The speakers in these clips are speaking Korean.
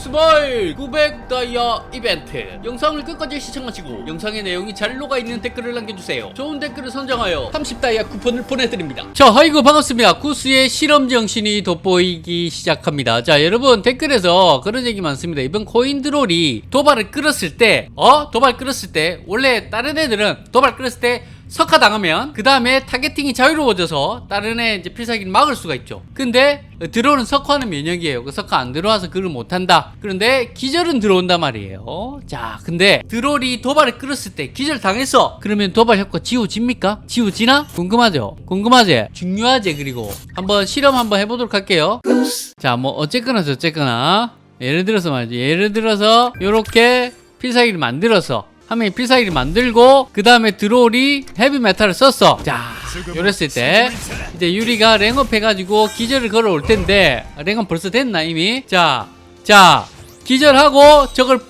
스마일 900 다이아 이벤트. 영상을 끝까지 시청하시고 영상의 내용이 잘 녹아있는 댓글을 남겨주세요. 좋은 댓글을 선정하여 30 다이아 쿠폰을 보내드립니다. 자 아이고 반갑습니다. 구스의 실험 정신이 돋보이기 시작합니다. 자 여러분 댓글에서 그런 얘기 많습니다. 이번 코인 드롤이 도발을 끌었을 때 어? 도발 끌었을 때 원래 다른 애들은 도발 끌었을 때 석화 당하면 그 다음에 타겟팅이 자유로워져서 다른 애 필살기를 막을 수가 있죠. 근데 들어오는 석화는 면역이에요. 그 석화 안 들어와서 그걸 못한다. 그런데 기절은 들어온단 말이에요. 자, 근데 드롤이 도발을 끌었을 때 기절 당했어. 그러면 도발 효과 지워집니까? 지워지나? 궁금하죠? 궁금하지? 중요하지 그리고 한번 실험 한번 해보도록 할게요. 자, 뭐 어쨌거나 저쨌거나 예를 들어서 말이지. 예를 들어서 요렇게 필살기를 만들어서 하면 필살기를 만들고 그 다음에 드롤이 헤비메탈을 썼어. 자 이랬을 때 이제 유리가 랭업 해가지고 기절을 걸어올 텐데 랭업 벌써 됐나 이미? 자자 기절하고 저걸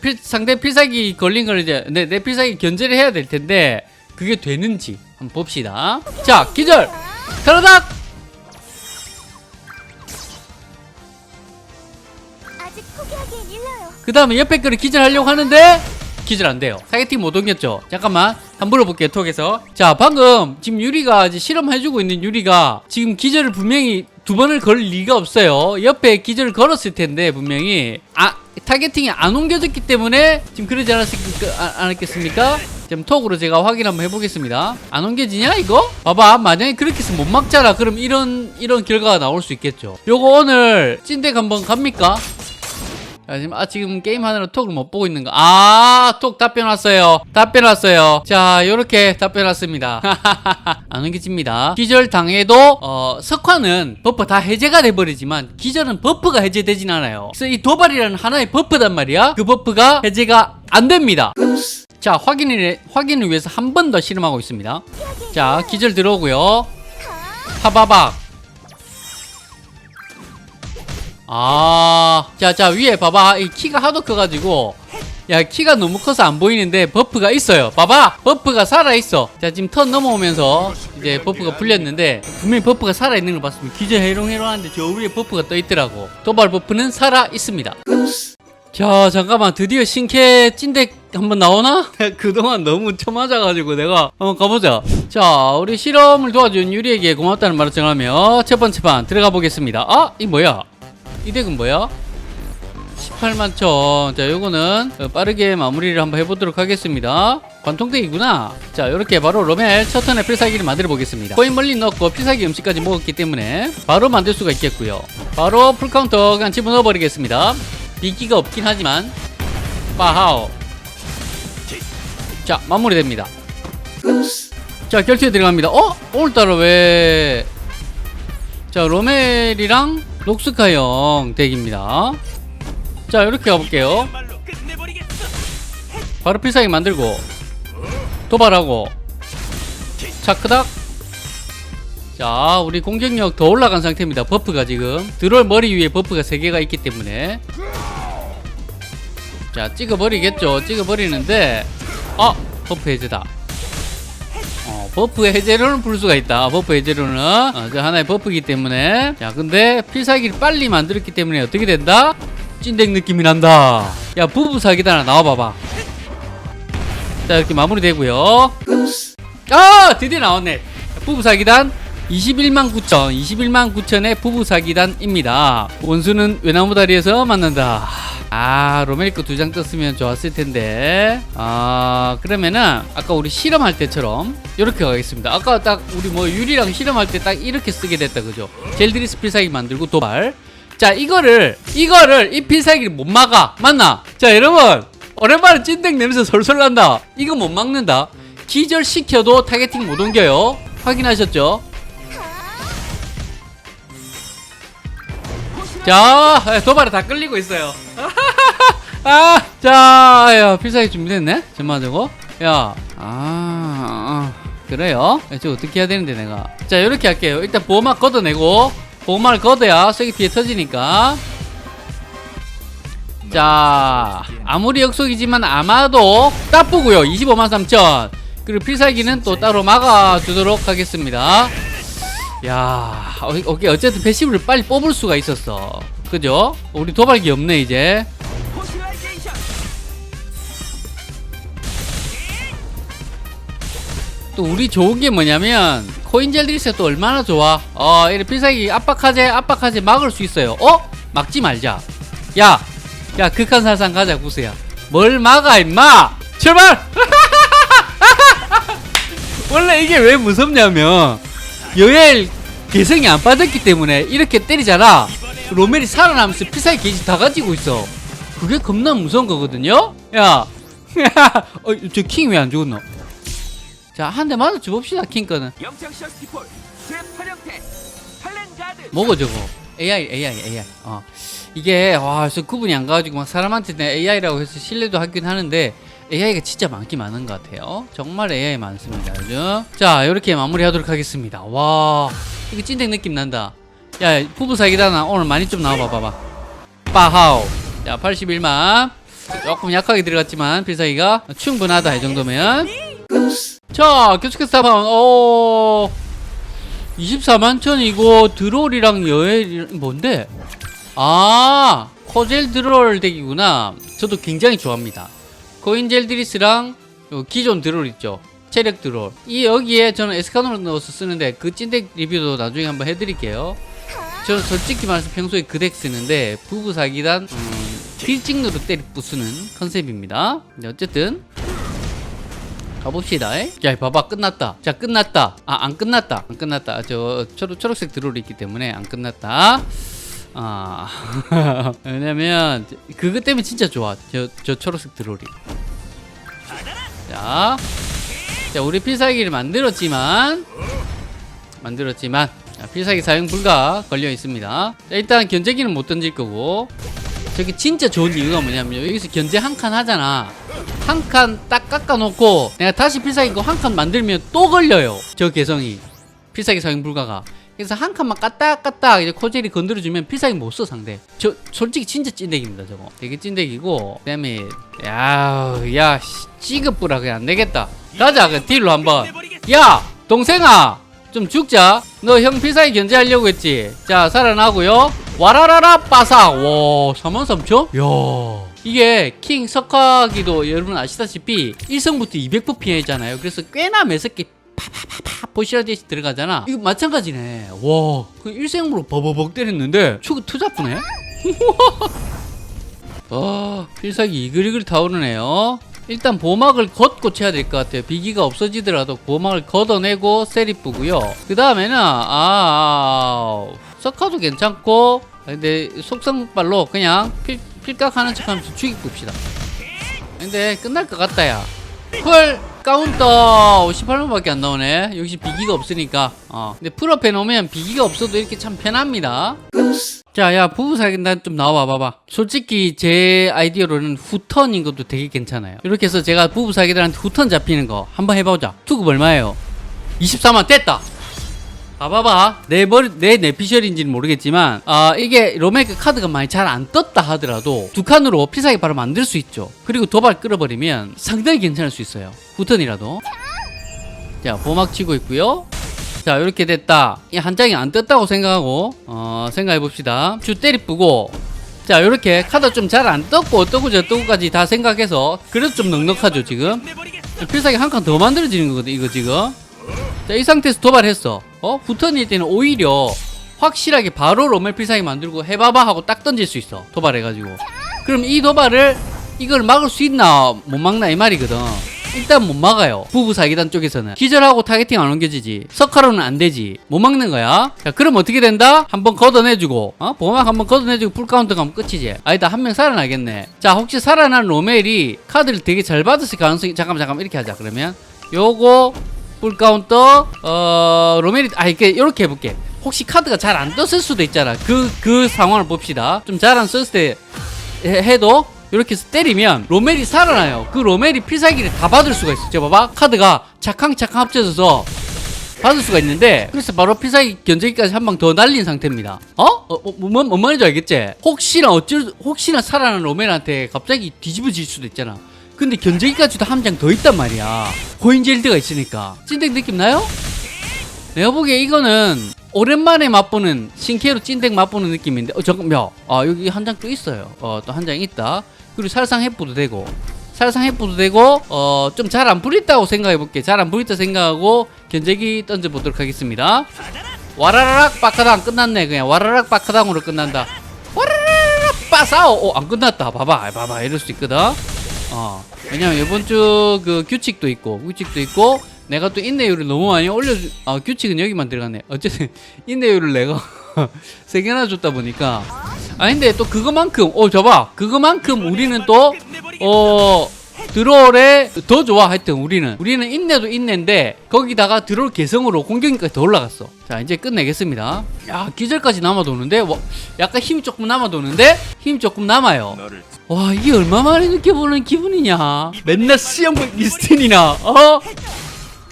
필, 상대 필살기 걸린 걸 이제 내, 내 필살기 견제를 해야 될 텐데 그게 되는지 한번 봅시다. 자 기절! 타라닥 그 다음에 옆에 거를 기절하려고 하는데 기절 안 돼요. 타겟팅 못 옮겼죠. 잠깐만 한번 물어볼게요. 톡에서. 자 방금 지금 유리가 이제 실험해주고 있는 유리가 지금 기절을 분명히 두 번을 걸 리가 없어요. 옆에 기절을 걸었을 텐데 분명히 아 타겟팅이 안 옮겨졌기 때문에 지금 그러지 않았겠, 아, 않았겠습니까? 지금 톡으로 제가 확인 한번 해보겠습니다. 안 옮겨지냐 이거? 봐봐 만약에 그렇게 해서 못 막잖아. 그럼 이런 이런 결과가 나올 수 있겠죠. 요거 오늘 찐덱 한번 갑니까? 자, 지금, 아, 지금 게임 하느라 톡을 못 보고 있는 거. 아, 톡 답변 왔어요. 답변 왔어요. 자, 요렇게 답변 왔습니다. 안 옮겨집니다. 기절 당해도, 어, 석화는 버프 다 해제가 돼버리지만, 기절은 버프가 해제되진 않아요. 그래서 이 도발이라는 하나의 버프단 말이야. 그 버프가 해제가 안 됩니다. 자, 확인을, 확인을 위해서 한 번 더 실험하고 있습니다. 자, 기절 들어오고요. 파바박. 아, 자, 자, 위에 봐봐. 이 키가 하도 커가지고, 야, 키가 너무 커서 안 보이는데 버프가 있어요. 봐봐! 버프가 살아있어. 자, 지금 턴 넘어오면서 이제 버프가 풀렸는데, 분명히 버프가 살아있는 걸 봤으면 기절 해롱해롱 하는데 저 위에 버프가 떠있더라고. 도발 버프는 살아있습니다. 자, 잠깐만. 드디어 신캐 찐덱 한번 나오나? 그동안 너무 쳐맞아가지고 내가 한번 가보자. 자, 우리 실험을 도와준 유리에게 고맙다는 말을 전하며 첫 번째 판 들어가 보겠습니다. 아, 이 뭐야? 이 덱은 뭐야? 18만 천. 자, 요거는 어, 빠르게 마무리를 한번 해보도록 하겠습니다. 관통덱이구나. 자, 요렇게 바로 로멜 첫 턴의 필살기를 만들어 보겠습니다. 코인 멀리 넣고 필살기 음식까지 먹었기 때문에 바로 만들 수가 있겠고요. 바로 풀카운터 그냥 집어넣어 버리겠습니다. 비기가 없긴 하지만 빠하오. 자, 마무리됩니다. 자, 결투에 들어갑니다. 어? 오늘따라 왜 자, 로멜이랑 녹스카형 덱입니다. 자, 이렇게 가볼게요. 바로 필살기 만들고, 도발하고, 차크닥. 자, 우리 공격력 더 올라간 상태입니다. 버프가 지금. 드롤 머리 위에 버프가 3개가 있기 때문에. 자, 찍어버리겠죠. 찍어버리는데, 아! 버프 해제다. 어, 버프 해제로는 풀 수가 있다. 버프 해제로는 어, 저 하나의 버프이기 때문에 자 근데 필살기를 빨리 만들었기 때문에 어떻게 된다? 찐덱 느낌이 난다. 야 부부 사기다 하나 나와봐봐. 자 이렇게 마무리되고요. 아 드디어 나왔네. 부부 사기단 21만 9천, 21만 9천의 부부 사기단입니다. 원수는 외나무 다리에서 만난다. 아 로멜코 두 장 떴으면 좋았을 텐데. 아 그러면은 아까 우리 실험할 때처럼 이렇게 가겠습니다. 아까 딱 우리 뭐 유리랑 실험할 때 딱 이렇게 쓰게 됐다 그죠? 젤드리스 필살기 만들고 도발. 자 이거를 이거를 이 필살기를 못 막아. 맞나? 자 여러분 오랜만에 찐득 냄새 솔솔 난다. 이거 못 막는다. 기절 시켜도 타겟팅 못 옮겨요. 확인하셨죠? 자, 예, 도발에 다 끌리고 있어요. 아, 자, 야, 필살기 준비됐네? 잠만 저거. 야, 아, 아, 그래요? 야, 저 어떻게 해야 되는데, 내가. 자, 이렇게 할게요. 일단 보호막 걷어내고, 보호막을 걷어야 쐐기 피해 터지니까. 자, 아무리 역속이지만 아마도 따쁘고요. 25만 3천. 그리고 필살기는 또 따로 막아주도록 하겠습니다. 야, 어, 오케이. 어쨌든 패시브를 빨리 뽑을 수가 있었어. 그죠? 우리 도발기 없네 이제 또 우리 좋은 게 뭐냐면 코인젤들이스 또 얼마나 좋아. 어 이래 필살기 압박하지 압박하지 막을 수 있어요. 어? 막지 말자. 야! 야 극한살상 가자 구스야. 뭘 막아 임마? 출발! 원래 이게 왜 무섭냐면 여엘 개성이 안 빠졌기 때문에 이렇게 때리잖아. 로멜이 살아남으면서 필살기 게이지 다 가지고 있어. 그게 겁나 무서운 거거든요? 야. 어, 저킹 왜 안 죽었노 자, 한 대 맞아 줘봅시다, 킹 거는. 영창 셔스티폴 제8형태 팔렌가드 뭐고, 저거? AI, AI, AI. 어. 이게, 와, 저 구분이 안 가가지고 막 사람한테 내 AI라고 해서 신뢰도 하긴 하는데, AI가 진짜 많긴 많은 것 같아요. 정말 AI 많습니다, 요즘. 자, 이렇게 마무리 하도록 하겠습니다. 와, 이거 찐득 느낌 난다. 야, 부부 사기다 나 오늘 많이 좀 나와봐, 봐봐. 빠하오. 자, 81만. 조금 약하게 들어갔지만, 필살기가 충분하다, 이 정도면. 자, 계속해서 한번 어 24만 천이고 드롤이랑 여엘 뭔데? 아, 코젤 드롤 덱이구나. 저도 굉장히 좋아합니다. 코인젤 드리스랑 요 기존 드롤 있죠. 체력 드롤. 이 여기에 저는 에스카노를 넣어서 쓰는데 그 찐덱 리뷰도 나중에 한번 해드릴게요. 저는 솔직히 말해서 평소에 그 덱 쓰는데 부부 사기단 음, 필찍누로 때리 부수는 컨셉입니다. 네, 어쨌든 가봅시다. 에? 야, 봐봐. 끝났다. 자, 끝났다. 아, 안 끝났다. 안 끝났다. 저 초록, 초록색 드롤이 있기 때문에 안 끝났다. 아, 왜냐면 그것 때문에 진짜 좋아. 저, 저 초록색 드롤이. 자, 자, 우리 필살기를 만들었지만 만들었지만 자, 필살기 사용 불가 걸려 있습니다. 자, 일단 견제기는 못 던질 거고 저게 진짜 좋은 이유가 뭐냐면 여기서 견제 한 칸 하잖아. 한 칸 딱 깎아놓고 내가 다시 필살기 한칸 만들면 또 걸려요. 저 개성이 필살기 사용 불가가. 그래서 한 칸만 까딱 까딱 이제 코젤이 건드려주면 필살기 못 써 상대. 저 솔직히 진짜 찐덱입니다 저거. 되게 찐덱이고 그 다음에 야야 찌급부라 그냥 안 되겠다. 가자 그 딜로 한번. 야 동생아 좀 죽자. 너 형 필살기 견제하려고 했지. 자 살아나고요. 와라라라 빠삭. 와 43,000? 야. 이게 킹 석화기도 여러분 아시다시피 1성부터 200% 피해잖아요. 그래서 꽤나 매섭게 파파파파 보시라듯이 들어가잖아. 이거 마찬가지네. 와, 그 1생으로 버버벅 때렸는데 추구 투잡부네. 아, 필살기 이글이글 타오르네요. 일단 보막을 걷고 쳐야 될 것 같아요. 비기가 없어지더라도 보막을 걷어내고 세리프고요. 그 다음에는 아, 아 석화도 괜찮고 근데 속성발로 그냥 필, 필각하는 척하면서 죽이 봅시다. 근데 끝날 것 같다 야. 헐 카운터 58만밖에 안 나오네. 역시 비기가 없으니까. 어. 근데 풀업해 놓으면 비기가 없어도 이렇게 참 편합니다. 자, 야, 부부 사귄다 좀 나와 봐봐. 솔직히 제 아이디어로는 후턴인 것도 되게 괜찮아요. 이렇게 해서 제가 부부 사기들한테 후턴 잡히는 거 한번 해보자. 투급 얼마예요? 24만 됐다. 봐봐봐. 내 머리, 내 내피셜인지는 모르겠지만, 아, 이게 로메이크 카드가 많이 잘 안 떴다 하더라도 두 칸으로 필살기 바로 만들 수 있죠. 그리고 도발 끌어버리면 상당히 괜찮을 수 있어요. 후턴이라도. 자, 보막 치고 있고요. 자, 이렇게 됐다. 이 한 장이 안 떴다고 생각하고, 어, 생각해 봅시다. 주 때리쁘고, 자, 이렇게 카드 좀 잘 안 떴고, 어떠고 저떠고까지 다 생각해서, 그래도 좀 넉넉하죠, 지금. 필살기 한 칸 더 만들어지는 거거든, 이거 지금. 자, 이 상태에서 도발했어. 어? 후턴일 때는 오히려 확실하게 바로 로멜 필살기 만들고 해봐봐 하고 딱 던질 수 있어. 도발해가지고. 그럼 이 도발을 이걸 막을 수 있나 못 막나 이 말이거든. 일단 못 막아요. 부부 사기단 쪽에서는 기절하고 타겟팅 안 옮겨지지. 석화로는 안 되지. 못 막는 거야. 자, 그럼 어떻게 된다? 한번 걷어내주고, 어? 보막 한번 걷어내주고 풀 카운트 가면 끝이지. 아니다 한 명 살아나겠네. 자, 혹시 살아난 로멜이 카드를 되게 잘 받았을 가능성이 잠깐만 잠깐만 이렇게 하자. 그러면 요거 풀 카운터 어 로멜이 아 이렇게 이렇게 해볼게. 혹시 카드가 잘 안 떴을 수도 있잖아. 그그 상황을 봅시다. 좀 잘 안 썼을 때 해- 해도 이렇게 해서 때리면 로멜이 살아나요. 그 로멜이 필살기를 다 받을 수가 있어. 저 봐봐. 카드가 착항 합쳐져서 받을 수가 있는데 그래서 바로 필살기 견제기까지 한 방 더 날린 상태입니다. 어? 어, 어 뭔, 뭔 말인지 알겠지? 혹시나 어쩔 혹시나 살아난 로멜한테 갑자기 뒤집어질 수도 있잖아. 근데 견제기까지도 한 장 더 있단 말이야. 고인젤드가 있으니까. 찐득 느낌 나요? 내가 보기에 이거는 오랜만에 맛보는 신캐로 찐덱 맛보는 느낌인데 어 잠깐만 아 여기 한 장 또 있어요. 어 또 한 장 있다. 그리고 살상 해부도 되고. 살상 해부도 되고 어 좀 잘안 부렸다고 생각해 볼게. 잘안 부렸다 생각하고 견제기 던져 보도록 하겠습니다. 와라라락 빠카당 끝났네 그냥. 와라락 빠카당으로 끝난다. 와라라락 빠싸오! 어, 안 끝났다. 봐봐 봐봐. 이럴 수 있거든 어. 왜냐면 이번 주 그 규칙도 있고 규칙도 있고 내가 또 인내율을 너무 많이 올려주 아 규칙은 여기만 들어갔네. 어쨌든 인내율을 내가 세 개나 줬다 보니까. 아 근데 또 그거만큼 어 저봐. 그거만큼 우리는 또어 드롤에 더 좋아 하여튼 우리는. 우리는 인내도 인내인데 거기다가 드롤 개성으로 공격력까지 더 올라갔어. 자 이제 끝내겠습니다. 야 기절까지 남아도는데? 와, 약간 힘이 조금 남아도는데? 힘이 조금 남아요. 와 이게 얼마만에 느껴보는 기분이냐? 맨날 수영복 미스틴이나 어?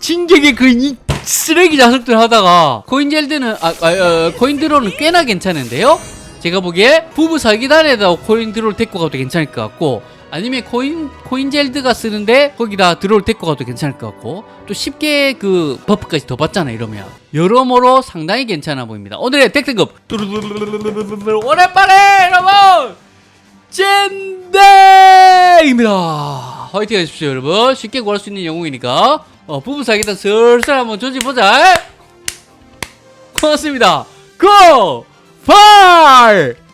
진격의 그 이 쓰레기 자석들 하다가 코인젤드는 아, 아 어, 코인드로는 꽤나 괜찮은데요? 제가 보기에 부부 사기 단에다 코인드로를 데리고 가도 괜찮을 것 같고 아니면 코인 코인젤드가 쓰는데 거기다 드롤 데리고 가도 괜찮을 것 같고 또 쉽게 그 버프까지 더 받잖아 이러면. 여러모로 상당히 괜찮아 보입니다. 오늘의 덱등급! 오랜만에 여러분! 젠데입니다! 화이팅 하십시오 여러분. 쉽게 구할 수 있는 영웅이니까 어, 부부 사기단 슬슬 한번 조지보자. 고맙습니다. 고! 팔!